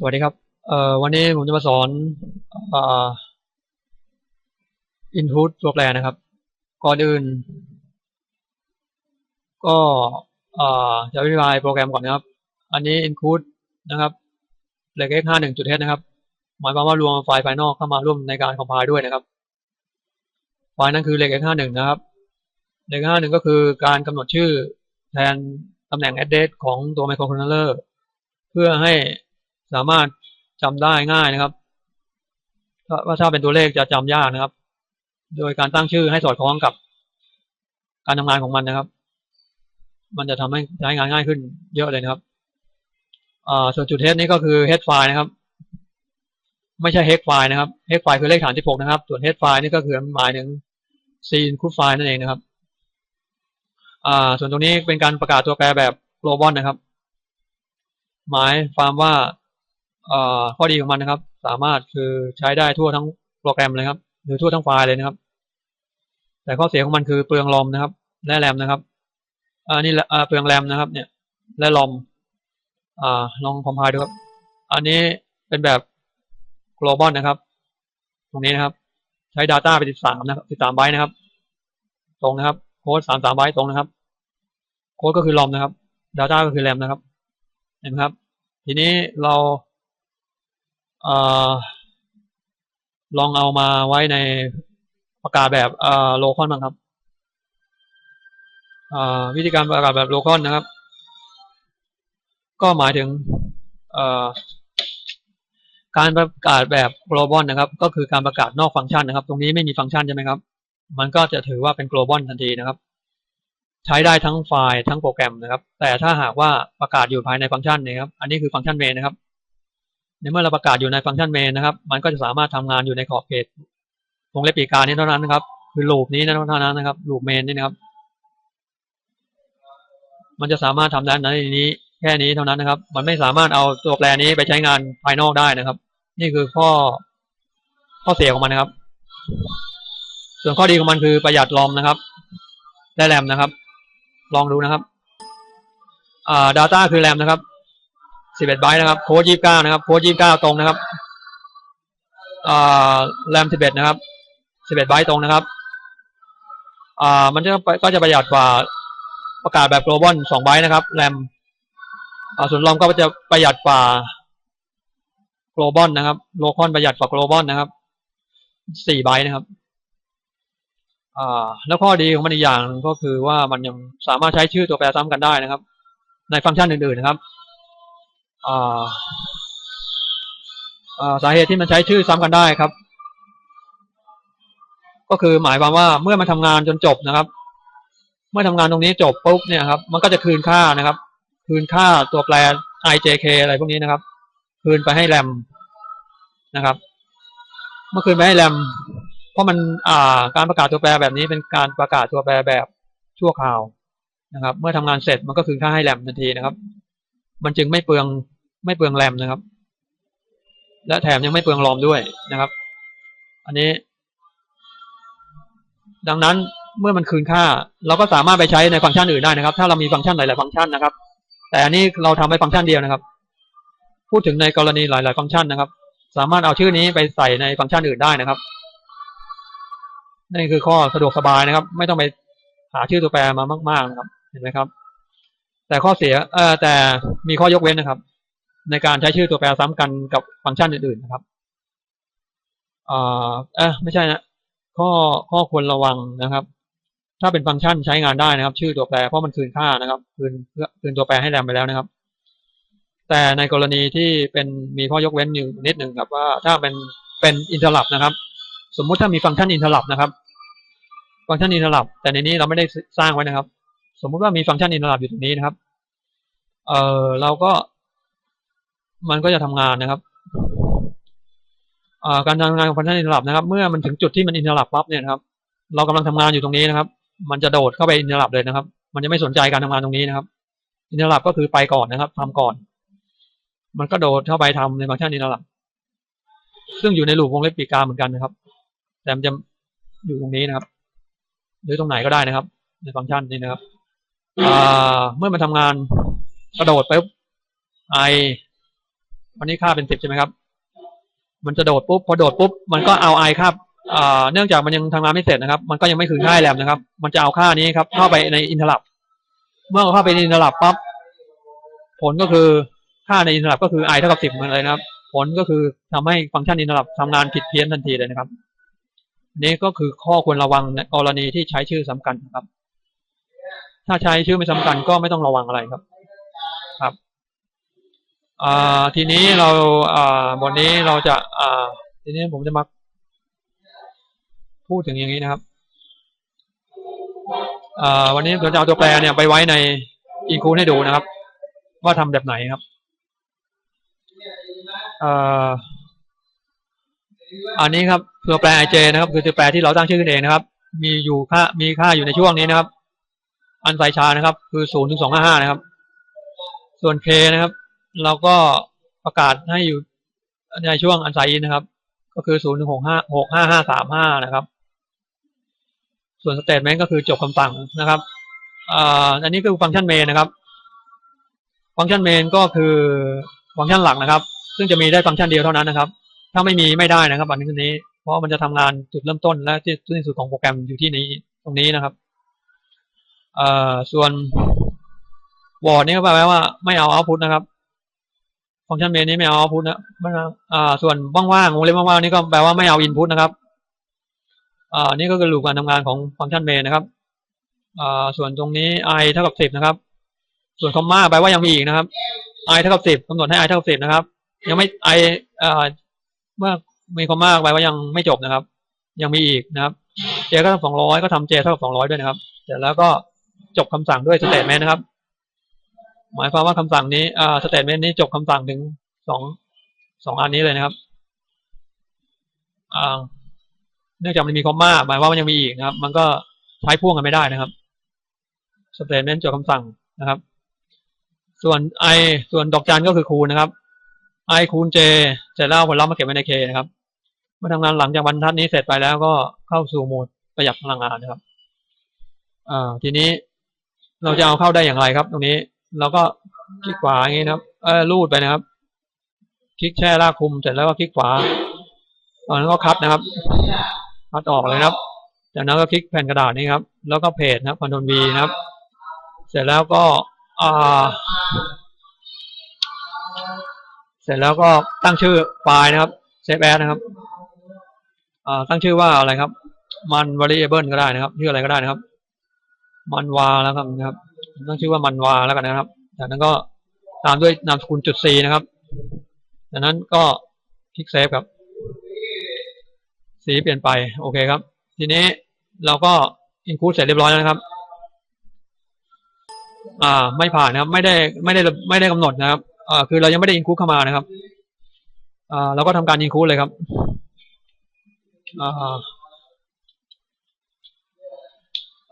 สวัสดีครับ เอ่อ วันนี้ผมจะมาสอนอ่า input ตัวแปรนะครับ ก่อนอื่น ก็อ่าจะอธิบายโปรแกรมก่อนนะครับ อันนี้ include นะครับ regex 5 1 h นะครับ หมายความว่ารวมไฟล์ภายนอกเข้ามาร่วมในการ compile ด้วยนะครับ ไฟล์นั้นคือ regex 5 1นะครับ regex 5 1ก็คือการกำหนดชื่อแทนตำแหน่ง address ของตัว microcontroller เพื่อให้ สามารถจำได้ง่ายนะครับว่าถ้าเป็นตัวเลขจะจำยากนะครับ โดยการตั้งชื่อให้สอดคล้องกับการทำงานของมันนะครับ มันจะทำให้ใช้งานง่ายขึ้นเยอะเลยนะครับส่วนจุดเฮดนี้ก็คือเฮดไฟล์นะครับ ไม่ใช่เฮดไฟล์นะครับเฮดไฟล์คือเลขฐานที่หกนะครับ ส่วนเฮดไฟล์นี่ก็คือหมายถึงซีนคูดไฟล์นั่นเองนะครับส่วนตรงนี้เป็นการประกาศตัวแปรแบบ global นะครับ หมายความว่า ข้อดีของมันนะครับ สามารถคือใช้ได้ทั่วทั้งโปรแกรมเลยครับ หรือทั่วทั้งไฟล์เลยนะครับ แต่ข้อเสียของมันคือเปลืองลมนะครับ และแรมนะครับอันนี้เปลืองแรมนะครับ เนี่ย และลมอ่าลองคอมไพล์ดูครับ อันนี้เป็นแบบ global นะครับ ตรงนี้นะครับ ใช้ Data ไป 13 นะครับ 13 ไบต์นะครับ ตรงนะครับ โค้ด 33 ไบต์ตรงนะครับ โค้ดก็คือลมนะครับ Data ก็คือแรมนะครับ เห็นไหมครับ ทีนี้เรา ลองเอามาไว้ในประกาศแบบโลคอนบ้างครับวิธีการประกาศแบบโลคอนนะครับ ก็หมายถึงการประกาศแบบ global นะครับ ก็คือการประกาศนอกฟังก์ชันนะครับ ตรงนี้ไม่มีฟังก์ชันใช่ไหมครับ มันก็จะถือว่าเป็น global ทันทีนะครับ ใช้ได้ทั้งไฟล์ทั้งโปรแกรมนะครับ แต่ถ้าหากว่าประกาศอยู่ภายในฟังก์ชันนะครับ อันนี้คือฟังก์ชันเมนนะครับ ในเมื่อเราประกาศอยู่ในฟังก์ชันเมนนะครับ มันก็จะสามารถทำงานอยู่ในขอบเขตวงเล็บปีกานี้เท่านั้นนะครับ คือลูปนี้นะเท่านั้นนะครับลูปเมนนี่นะครับ มันจะสามารถทำได้ในนี้แค่นี้เท่านั้นนะครับ มันไม่สามารถเอาตัวแปรนี้ไปใช้งานภายนอกได้นะครับ นี่คือข้อข้อเสียของมันนะครับ ส่วนข้อดีของมันคือประหยัดลมนะครับ ได้แรมนะครับ ลองดูนะครับอ่า Data คือแรมนะครับ สิบเอ็ดไบต์นะครับ โค้ดยี่สิบเก้านะครับ โค้ดยี่สิบเก้าตรงนะครับแรมสิบเอ็ดนะครับสิบเอ็ดไบต์ตรงนะครับมันจะก็จะประหยัดกว่าประกาศแบบ global สองไบต์นะครับแรมส่วนลอมก็จะประหยัดกว่า global นะครับ โลคอนประหยัดกว่า global นะครับสี่ไบต์นะครับแล้วข้อดีของมันอีกอย่างก็คือว่ามันยังสามารถใช้ชื่อตัวแปรซ้ำกันได้นะครับ ในฟังก์ชันอื่นๆนะครับ สาเหตุที่มันใช้ชื่อซ้ำกันได้ครับ ก็คือหมายความว่าเมื่อมันทำงานจนจบนะครับ เมื่อทำงานตรงนี้จบปุ๊บเนี่ยครับ มันก็จะคืนค่านะครับ คืนค่าตัวแปร ijk อะไรพวกนี้นะครับ คืนไปให้แรมนะครับ เมื่อคืนไปให้แรมเพราะมันอ่าการประกาศตัวแปรแบบนี้เป็นการประกาศตัวแปรแบบชั่วคราวนะครับ เมื่อทำงานเสร็จมันก็คืนค่าให้แรมทันทีนะครับ มันจึงไม่เปลืองไม่เปลืองแรมนะครับ และแถมยังไม่เปลืองลอมด้วยนะครับ อันนี้ ดังนั้นเมื่อมันคืนค่า เราก็สามารถไปใช้ในฟังก์ชันอื่นได้นะครับ ถ้าเรามีฟังก์ชันหลาย ๆ ฟังก์ชันนะครับ แต่อันนี้เราทำไปฟังก์ชันเดียวนะครับ พูดถึงในกรณีหลาย ๆ ฟังก์ชันนะครับ สามารถเอาชื่อนี้ไปใส่ในฟังก์ชันอื่นได้นะครับนี่คือข้อสะดวกสบายนะครับ ไม่ต้องไปหาชื่อตัวแปรมามาก ๆ นะครับ เห็นไหมครับ แต่ข้อเสียเอ่อแต่มีข้อยกเว้นนะครับ ในการใช้ชื่อตัวแปรซ้ำกันกับฟังก์ชันอื่นๆนะครับอ่าเออไม่ใช่นะข้อข้อควรระวังนะครับ ถ้าเป็นฟังก์ชันใช้งานได้นะครับ ชื่อตัวแปรเพราะมันคืนค่านะครับ คืนคืนตัวแปรให้แรมไปแล้วนะครับ แต่ในกรณีที่เป็นมีข้อยกเว้นอยู่นิดหนึ่งครับว่าถ้าเป็นเป็นอินเทอร์ลับนะครับ สมมุติถ้ามีฟังก์ชันอินเทอร์ลับนะครับ ฟังก์ชันอินเทอร์ลับแต่ในนี้เราไม่ได้สร้างไว้นะครับ สมมุติว่ามีฟังก์ชันอินเทอร์ลับอยู่ตรงนี้นะครับ เอ่อเราก็ มันก็จะทำงานนะครับการทำงานของฟังก์ชันอินเทอร์ลับนะครับ เมื่อมันถึงจุดที่มันอินเทอร์ลับปั๊บเนี่ยครับ เรากำลังทำงานอยู่ตรงนี้นะครับ มันจะโดดเข้าไปอินเทอร์ลับเลยนะครับ มันจะไม่สนใจการทำงานตรงนี้นะครับอินเทอร์ลับก็คือไปก่อนนะครับทำก่อน มันก็โดดเข้าไปทำในฟังก์ชันอินเทอร์ลับซึ่งอยู่ในลูปวงเล็บปีกาเหมือนกันนะครับ แต่มันจะอยู่ตรงนี้นะครับ หรือตรงไหนก็ได้นะครับ ในฟังก์ชันนี้นะครับ เมื่อมันทำงานกระโดดปุ๊บไอวันนี้ค่าเป็นสิบใช่ไหมครับ มันจะโดดปุ๊บพอโดดปุ๊บมันก็เอาไอครับอ่าเนื่องจากมันยังทำงานไม่เสร็จนะครับ มันก็ยังไม่คืนค่าให้แรมนะครับ มันจะเอาค่านี้ครับ เข้าไปในอินเทอร์ลับเมื่อเข้าไปในอินเทอร์ลับปั๊บผลก็คือค่าในอินเทอร์ลับก็คือ i เท่ากับสิบเหมือนเลยนะครับ ผลก็คือทำให้ฟังก์ชันอินเทอร์ลับทำงานผิดเพี้ยนทันทีเลยนะครับ นี่ก็คือข้อควรระวังในกรณีที่ใช้ชื่อสำคัญนะครับ ถ้าใช้ชื่อไม่สำคัญก็ไม่ต้องระวังอะไรครับ ครับทีนี้เราบทนี้เราจะทีนี้ผมจะมาพูดถึงอย่างนี้นะครับวันนี้เราจะเอาตัวแปรเนี่ยไปไว้ในอีคูให้ดูนะครับ ว่าทำแบบไหนครับอันนี้ครับตัวแปร ij นะครับ คือตัวแปรที่เราตั้งชื่อขึ้นเองนะครับ มีอยู่ค่ามีค่าอยู่ในช่วงนี้นะครับ อันไซชานะครับ คือศูนย์ถึงสองห้าห้านะครับ ส่วน k นะครับ เราก็ประกาศให้อยู่ในช่วงอันไซน์นะครับ ก็คือศูนย์ถึงหกห้าหกห้าห้าสามห้านะครับ ส่วนสเตทเมนต์ก็คือจบคำสั่งนะครับอ่าอันนี้คือฟังก์ชันเมนนะครับ ฟังก์ชันเมนก็คือฟังก์ชันหลักนะครับ ซึ่งจะมีได้ฟังก์ชันเดียวเท่านั้นนะครับ ถ้าไม่มีไม่ได้นะครับอันนี้ เพราะมันจะทำงานจุดเริ่มต้นและที่สิ้นสุดของโปรแกรมอยู่ที่นี้ตรงนี้นะครับ เอ่อส่วนวอร์ดนี่ก็แปลว่าไม่เอาเอาพุทนะครับฟังก์ชันเมนนี้ไม่เอาเอาพุทนะไม่เอาอ่าส่วนว่างๆวงเล็บว่างๆนี่ก็แปลว่าไม่เอาอินพุตนะครับอ่านี่ก็คือลูปการทำงานของฟังก์ชันเมนนะครับอ่าส่วนตรงนี้ i เท่ากับสิบนะครับ ส่วนคอมมาแปลว่ายังมีอีกนะครับ i เท่ากับสิบกำหนดให้ i เท่ากับสิบนะครับ ยังไม่ i อ่าเมื่อมีคอมมาแปลว่ายังไม่จบนะครับ ยังมีอีกนะครับ j ก็ทำสองร้อยก็ทำ j เท่ากับสองร้อยด้วยนะครับ เสร็จแล้วก็ จบคำสั่งด้วยสเตทเมนต์นะครับ หมายความว่าคำสั่งนี้อ่าสเตทเมนต์นี้จบคำสั่งถึงสองสองอันนี้เลยนะครับอ่าเนื่องจากมันมีคอมมาหมายว่ามันยังมีอีกนะครับ มันก็ใช้พ่วงกันไม่ได้นะครับสเตทเมนต์จบคำสั่งนะครับ ส่วน i ส่วนดอกจันก็คือคูณนะครับ i คูณ j เสร็จแล้วผลลัพธ์มาเก็บไว้ใน k นะครับเมื่อทำงานหลังจากบรรทัดนี้เสร็จไปแล้วก็เข้าสู่โหมดประหยัดพลังงานนะครับ อ่า ทีนี้ เราจะเอาเข้าได้อย่างไรครับ ตรงนี้เราก็คลิกขวาอย่างนี้นะครับ เออรูดไปนะครับ คลิกแช่ลากคุมเสร็จแล้วก็คลิกขวาตอนนั้นก็คัดนะครับคัดออกเลยครับ จากนั้นก็คลิกแผ่นกระดาษนี้ครับ แล้วก็เพจนะครับคอนโทรล V นะครับ เสร็จแล้วก็อ่าเสร็จแล้วก็ตั้งชื่อไฟล์นะครับ save as นะครับอ่าตั้งชื่อว่าอะไรครับ มัน variable ก็ได้นะครับชื่ออะไรก็ได้นะครับ มันวาแล้วครับนะครับตั้งชื่อว่ามันวาแล้วกันนะครับ จากนั้นก็ตามด้วยนามสกุลจุด C นะครับจากนั้นก็คลิกเซฟครับ สีเปลี่ยนไป โอเคครับ ทีนี้เราก็อินคูดเสร็จเรียบร้อยแล้วนะครับ อ่า ไม่ผ่านนะครับ ไม่ได้ไม่ได้ไม่ได้กำหนดนะครับอ่าคือเรายังไม่ได้อินคูดเข้ามานะครับ อ่า เราก็ทำการอินคูดเลยครับ อ่า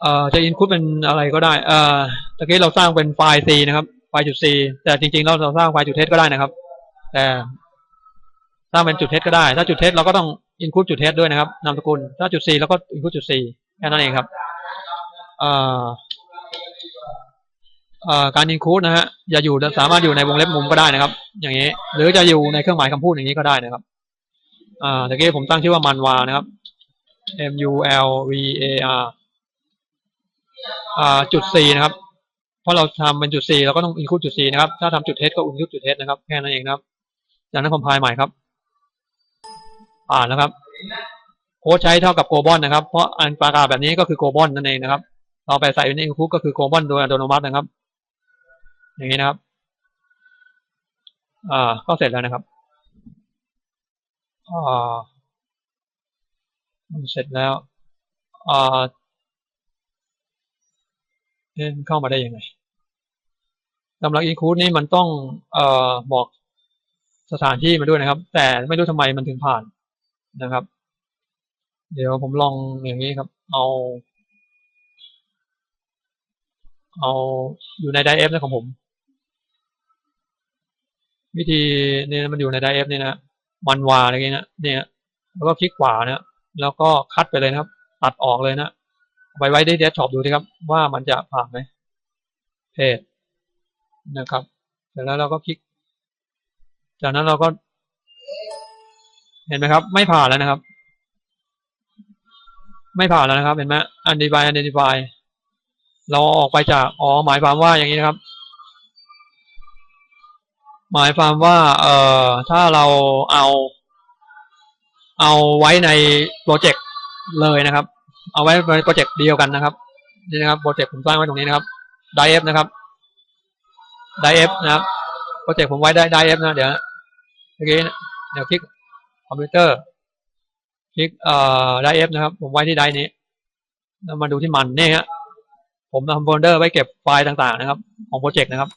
เอ่อจะอินคูดเป็นอะไรก็ได้ เอ่อตะกี้เราสร้างเป็นไฟล์ C นะครับ ไฟล์จุด C แต่จริงๆ เราเราสร้างไฟล์จุดเทสก็ได้นะครับ แต่สร้างเป็นจุดเทสก็ได้ ถ้าจุดเทสเราก็ต้องอินคูดจุดเทสด้วยนะครับ นามสกุล ถ้าจุด C แล้วก็อินคูดจุด C แค่นั้นเองครับเอ่อเอ่อการอินคูดนะฮะอย่าอยู่สามารถอยู่ในวงเล็บมุมก็ได้นะครับ อย่างนี้ หรือจะอยู่ในเครื่องหมายคำพูดอย่างนี้ก็ได้นะครับอ่าตะกี้ผมตั้งชื่อว่ามันวานะครับ M U L V A R จุด C นะครับ เพราะเราทำเป็นจุด C เราก็ต้องอินคูดจุด C นะครับ ถ้าทำจุดเทสก็อินคูดจุดเทสนะครับ แค่นั้นเองนะครับ จากนั้นคอมไพล์ใหม่ครับ อ่านนะครับ โค้ดใช้เท่ากับโกลบอลนะครับ เพราะอันประกาแบบนี้ก็คือโกลบอลนั่นเองนะครับ เราไปใส่ในอินคูดก็คือโกลบอลโดยอัตโนมัตินะครับ อย่างนี้นะครับ อ่า ก็เสร็จแล้วนะครับ อ่า มันเสร็จแล้ว อ่า นเข้ามาได้ยังไงสำหรับอินคูดนี่มันต้องเอ่อบอกสถานที่มาด้วยนะครับ แต่ไม่รู้ทำไมมันถึงผ่านนะครับ เดี๋ยวผมลองอย่างนี้ครับ เอา เอาอยู่ในไดเอฟนะของผม วิธีนี่มันอยู่ในไดเอฟนี่นะมันวาอะไรเงี้ยนะเนี่ยแล้วก็คลิกขวานะแล้วก็คัดไปเลยนะครับ ตัดออกเลยนะ ไปไว้ได้เดสก์ท็อปดูดีครับ ว่ามันจะผ่านไหมเพจนะครับ เสร็จแล้วเราก็คลิก จากนั้นเราก็ เห็นไหมครับ ไม่ผ่านแล้วนะครับ ไม่ผ่านแล้วนะครับ เห็นไหม undefined identify เราออกไปจากอ๋อหมายความว่าอย่างนี้นะครับ หมายความว่า เอ่อถ้าเราเอา เอาไว้ในโปรเจกต์เลยนะครับ เอาไว้ในโปรเจกต์เดียวกันนะครับนี่นะครับโปรเจกต์ผมสร้างไว้ตรงนี้นะครับ i f นะครับ i f นะครับโปรเจกต์ผมไว้ได้ i f นะเดี๋ยวเมื่อกี้เดี๋ยวคลิกคอมพิวเตอร์คลิกเอ่อ i f นะครับ ผมไว้ที่ไดนี้แล้วมาดูที่มันนี่ฮะผมทำโฟลเดอร์ไว้เก็บไฟล์ต่างๆนะครับ ของโปรเจกต์นะครับ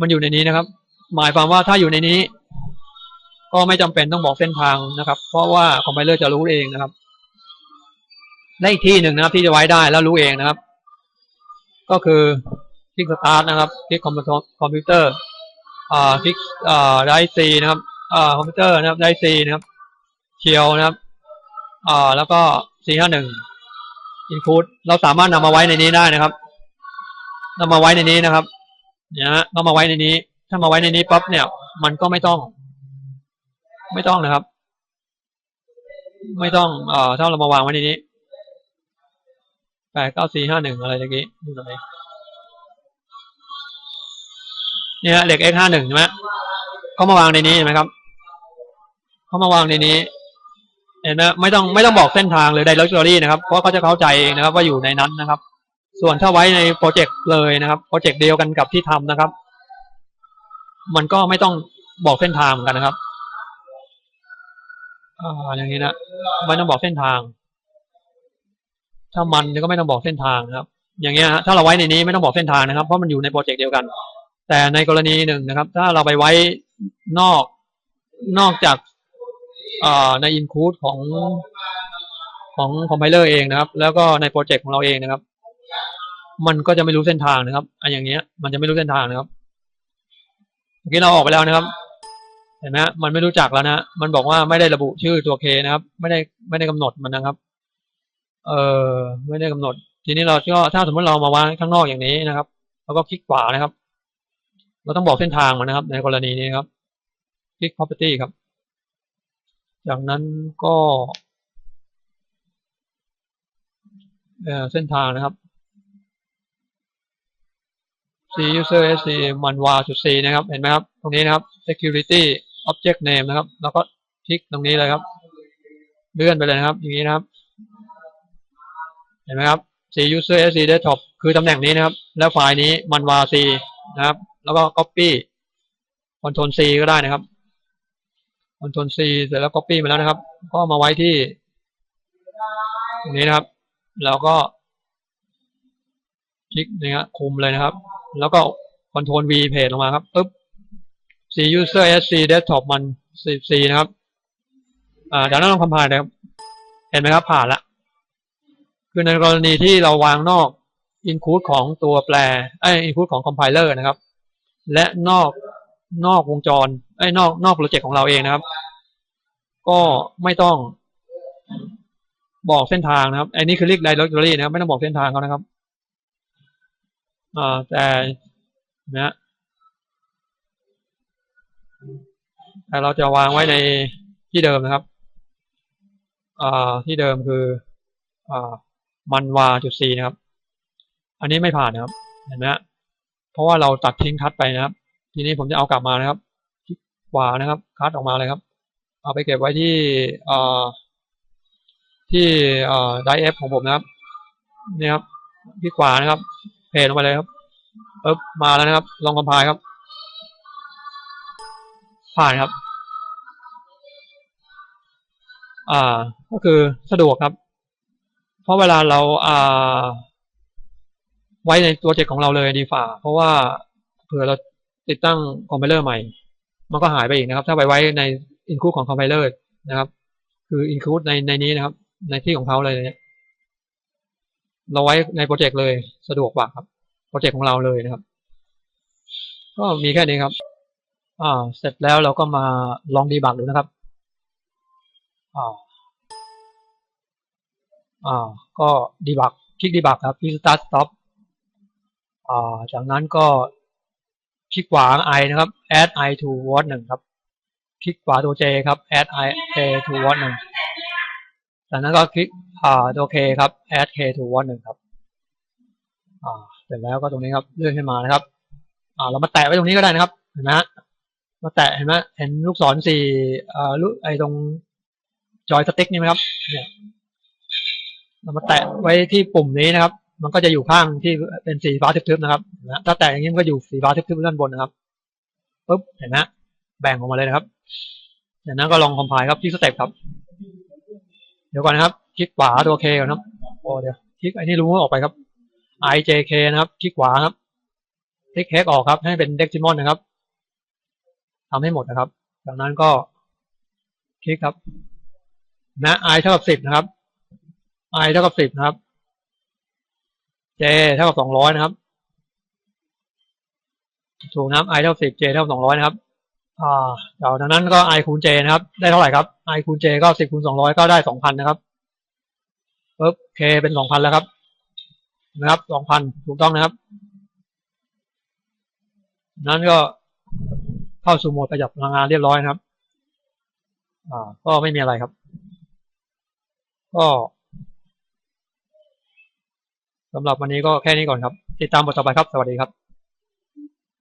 มันอยู่ในนี้นะครับ หมายความว่าถ้าอยู่ในนี้ ก็ไม่จำเป็นต้องบอกเส้นทางนะครับ เพราะว่าคอมไพเลอร์จะรู้เองนะครับ และอีกที่หนึ่งนะครับ ที่จะไว้ได้แล้วรู้เองนะครับ ก็คือคลิกสตาร์ทนะครับคลิกคอมพิวเตอร์อ่าคลิกอ่าไดซีนะครับอ่าคอมพิวเตอร์นะครับไดซีนะครับเคียวนะครับอ่าแล้วก็สี่ห้าหนึ่งอินคูดเราสามารถนำมาไว้ในนี้ได้นะครับนำมาไว้ในนี้นะครับเนี่ยฮะก็มาไว้ในนี้ ถ้ามาไว้ในนี้ปั๊บเนี่ย มันก็ไม่ต้อง ไม่ต้องนะครับ ไม่ต้องเอ่อถ้าเรามาวางไว้ในนี้ แปดเก้าสี่ห้าหนึ่งอะไรตะกี้ดูหนเนี่ยเหล็ก x ห้าหนึ่งใช่ไหมเขามาวางในนี้เห็นไหมครับเขามาวางในนี้เห็นไหมไม่ต้องไม่ต้องบอกเส้นทางเลย directory นะครับเพราะเขาจะเข้าใจเองนะครับ ว่าอยู่ในนั้นนะครับ ส่วนถ้าไว้ในโปรเจกต์เลยนะครับโปรเจกต์เดียวกันกับที่ทำนะครับ มันก็ไม่ต้องบอกเส้นทางเหมือนกันนะครับอ่าอย่างนี้นะไม่ต้องบอกเส้นทาง ถ้ามันก็ไม่ต้องบอกเส้นทางนะครับ อย่างเงี้ยถ้าเราไว้ในนี้ไม่ต้องบอกเส้นทางนะครับ เพราะมันอยู่ในโปรเจกต์เดียวกัน แต่ในกรณีหนึ่งนะครับ ถ้าเราไปไว้นอกนอกจากในอินคูดของของคอมไพเลอร์เองนะครับ แล้วก็ในโปรเจกต์ของเราเองนะครับ มันก็จะไม่รู้เส้นทางนะครับอันอย่างเงี้ย มันจะไม่รู้เส้นทางนะครับเมื่อกี้เราออกไปแล้วนะครับเห็นไหมมันไม่รู้จักแล้วนะ มันบอกว่าไม่ได้ระบุชื่อตัวเคนะครับ ไม่ได้ไม่ได้กำหนดมันนะครับ เออไม่ได้กำหนด ทีนี้เราก็ถ้าสมมติเรามาวางข้างนอกอย่างนี้นะครับเราก็คลิกขวานะครับ เราต้องบอกเส้นทางมันนะครับ ในกรณีนี้ครับ คลิก property ครับ จากนั้นก็เเส้นทางนะครับ c user sc มันวาจุด c นะครับ เห็นไหมครับ ตรงนี้นะครับ security object name นะครับ แล้วก็คลิกตรงนี้เลยครับ เลื่อนไปเลยนะครับ อย่างนี้นะครับ เห็นไหมครับ c user sc desktop คือตำแหน่งนี้นะครับ แล้วไฟล์นี้มันวา c นะครับ แล้วก็ copy control c ก็ได้นะครับ control c เสร็จแล้ว copy มาแล้วนะครับ ก็มาไว้ที่ตรงนี้นะครับ แล้วก็ คลิกนี่ครับคุมเลยนะครับ แล้วก็ Ctrl V เพจลงมาครับปึ๊บ C user sc desktop มัน 14 นะครับ อ่าเดี๋ยวเราลองคอมไพล์นะครับ เห็นไหมครับผ่านละ คือในกรณีที่เราวางนอก include ของตัวแปลไอ้ include ของ compiler นะครับ และนอกนอกวงจรไอ้นอกนอกโปรเจกต์ของเราเองนะครับ ก็ไม่ต้องบอกเส้นทางนะครับไอันนี้คือเรียก directory นะครับ ไม่ต้องบอกเส้นทางเขานะครับอ่าแต่นะแต่เราจะวางไว้ในที่เดิมนะครับอ่าที่เดิมคืออ่า มันวาจุด c นะครับ อันนี้ไม่ผ่านนะครับ เห็นไหมฮะเพราะว่าเราตัดทิ้งคัดไปนะครับ ทีนี้ผมจะเอากลับมานะครับคลิกขวานะครับ คัดออกมาเลยครับ เอาไปเก็บไว้ที่อ่าที่อ่าไดเอฟของผมนะครับ นี่ครับคลิกขวานะครับ เพจลงไปเลยครับปึ๊บมาแล้วนะครับ ลองคอมไพล์ครับ ผ่านครับ อ่า ก็คือสะดวกครับ เพราะเวลาเราอ่าไว้ในตัวเจกของเราเลยดีฝ่า เพราะว่าเผื่อเราติดตั้งคอมไพเลอร์ใหม่ มันก็หายไปอีกนะครับ ถ้าไปไว้ในอินคูดของคอมไพเลอร์นะครับ คืออินคูดในในนี้นะครับ ในที่ของเขาเลยเนี่ยเราไว้ในโปรเจกต์เลยสะดวกกว่าครับ โปรเจกต์ของเราเลยนะครับ ก็มีแค่นี้ครับอ่าเสร็จแล้วเราก็มาลองดีบักดูนะครับอ่าอ่า ก็ดีบักคลิกดีบักครับคลิก start stop อ่าจากนั้นก็คลิกขวา i นะครับ add i to watt หนึ่งครับ คลิกขวาตัว j ครับ add i k to watt หนึ่งจากนั้นก็คลิกอ่าตัว k ครับ add k to watt หนึ่งครับอ่าเสร็จแล้วก็ตรงนี้ครับเลื่อนขึ้นมานะครับอ่าเรามาแตะไว้ตรงนี้ก็ได้นะครับเห็นไหมมาแตะเห็นไหมเห็นลูกศรสี่อ่าลูกไอตรงจอยสติ๊กนี่ไหมครับเนี่ย เรามาแตะไว้ที่ปุ่มนี้นะครับ มันก็จะอยู่ข้างที่เป็นสีฟ้าทึบๆนะครับถ้าแตะอย่างนี้มันก็อยู่สีฟ้าทึบๆด้านบนนะครับปุ๊บเห็นไหมแบ่งออกมาเลยนะครับจากนั้นก็ลองคอมไพล์ครับที่สเต็ปครับ เดี๋ยวก่อนนะครับ คลิกขวาตัวเคก่อนะครับโอ้เดี๋ยวคลิกไอ้นี่รู้ว่าออกไปครับ ijk นะครับ คลิกขวาครับคลิกเฮกออกครับ ให้เป็นเด็กซิมอนนะครับทำให้หมดนะครับ จากนั้นก็คลิกครับนะ i เท่ากับสิบนะครับ i เท่ากับสิบนะครับ j เท่ากับสองร้อยนะครับ ถูกนะครับ i เท่าสิบ j เท่าสองร้อยนะครับ อ่าจากนั้นก็ i คูณ j นะครับ ได้เท่าไหร่ครับ i คูณ j ก็สิบคูณสองร้อยก็ได้สองพันนะครับปึ๊บ k เป็นสองพันแล้วครับ นะครับสองพันถูกต้องนะครับ นั้นก็เข้าสู่โหมดประหยัดพลังงานเรียบร้อยนะครับ อ่า ก็ไม่มีอะไรครับ ก็ สำหรับวันนี้ก็แค่นี้ก่อนครับ ติดตามบทต่อไปครับ สวัสดีครับ